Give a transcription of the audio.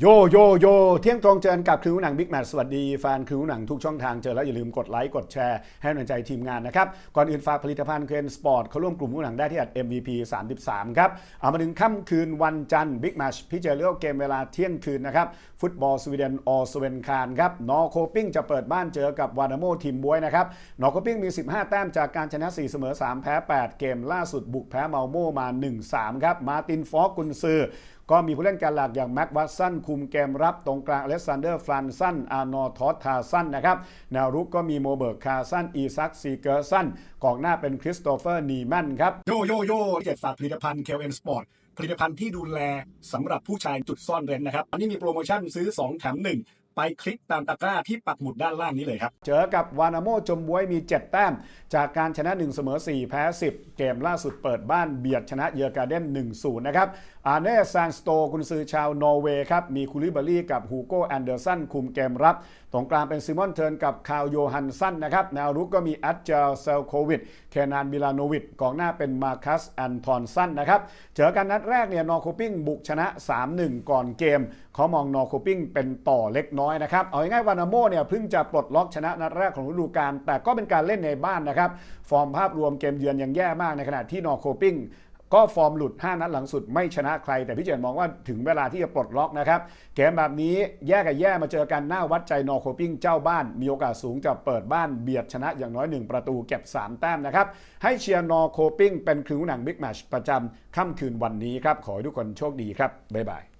โยโยโยเที่ยงตรงเจอกับครูหนังบิ๊กแมทสวัสดีแฟนครูหนังทุกช่องทางเจอแล้วอย่าลืมกดไลค์กดแชร์ให้กำลังใจทีมงานนะครับ ก่อนอื่นฝากผลิตภัณฑ์เคนสปอร์ตเขาร่วมกลุ่มครูหนังได้ที่อัด MVP 33 ครับ เอามาถึงค่ำคืนวันจันทร์บิ๊กแมชพิจารณาเกมเวลาเที่ยงคืนนะครับ ฟุตบอลสวีเดนออสเวนคารครับนอโคปิ้งจะเปิดบ้านเจอกับวานาโมทีมบวยนะครับนอโคปิ้งมี 15 แต้มจากการชนะ 4 เสมอ 3 แพ้ 8 เกมล่าสุดบุกแพ้เมาโมมา 1-3 ครับมาตินฟอกกุนซือ ก็มีผู้เล่นการหลักอย่างแม็กวัตสันคุมเกมรับตรงกลางอเลสซานเดอร์ฟรานสันอาร์นอทอสทาสันนะครับแนวรุกก็มีโมเบิร์กคาสันอีซักซีเกอร์สันกองหน้าเป็นคริสโตเฟอร์นีแมนครับโยโยโย่เจ็ดฝากผลิตภัณฑ์เคลเอ็นสปอร์ตผลิตภัณฑ์ที่ดูแลสำหรับผู้ชายจุดซ่อนเร้นนะครับอันนี้มีโปรโมชั่นซื้อ 2 แถม 1 ไปคลิกตามตะกร้าที่ปักหมุดด้านล่างนี้เลยครับ เจอกับวานาโมจมบวยมี 7 แต้ม จากการชนะ 1 เสมอ 4 แพ้ 10 เกมล่าสุดเปิดบ้านเบียดชนะเยอร์การ์เด้น 1-0 นะครับ อาเน่ซานสโตกุนซือชาวนอร์เวย์ครับ มีคูลิบารี่กับฮูโกแอนเดอร์สันคุมเกมรับ ตรงกลางเป็นซิมอนเทิร์นกับคาวโยฮันสันนะครับแนวรุกก็มีอัจเจลเซลโควิดเคนานบิลาโนวิดกองหน้าเป็นมาคัสแอนทอนสันนะครับเจอกันนัดแรกเนี่ยนอร์โคปิ้งบุกชนะ 3-1 ก่อนเกมเขามองนอร์โคปิ้งเป็นต่อเล็กน้อยนะครับ เอาง่ายๆวานาโมเนี่ยเพิ่งจะปลดล็อกชนะนัดแรกของฤดูกาลแต่ก็เป็นการเล่นในบ้านนะครับ ฟอร์มภาพรวมเกมเยือนยังแย่มากในขณะที่นอร์โคปิ้งก็ฟอร์มหลุด 5 นัดหลังสุดไม่ชนะใคร แต่พี่เจนมองว่าถึงเวลาที่จะปลดล็อกนะครับ เกมแบบนี้แย่กับแย่มาเจอกันหน้าวัดใจนอโคปิ้งเจ้าบ้าน มีโอกาสสูงจะเปิดบ้านเบียดชนะอย่างน้อย 1 ประตูเก็บ 3 แต้มนะครับ ให้เชียร์นอโคปิ้งเป็นครูหนังบิ๊กแมชประจำค่ำคืนวันนี้ครับ ขอให้ทุกคนโชคดีครับบ๊ายบาย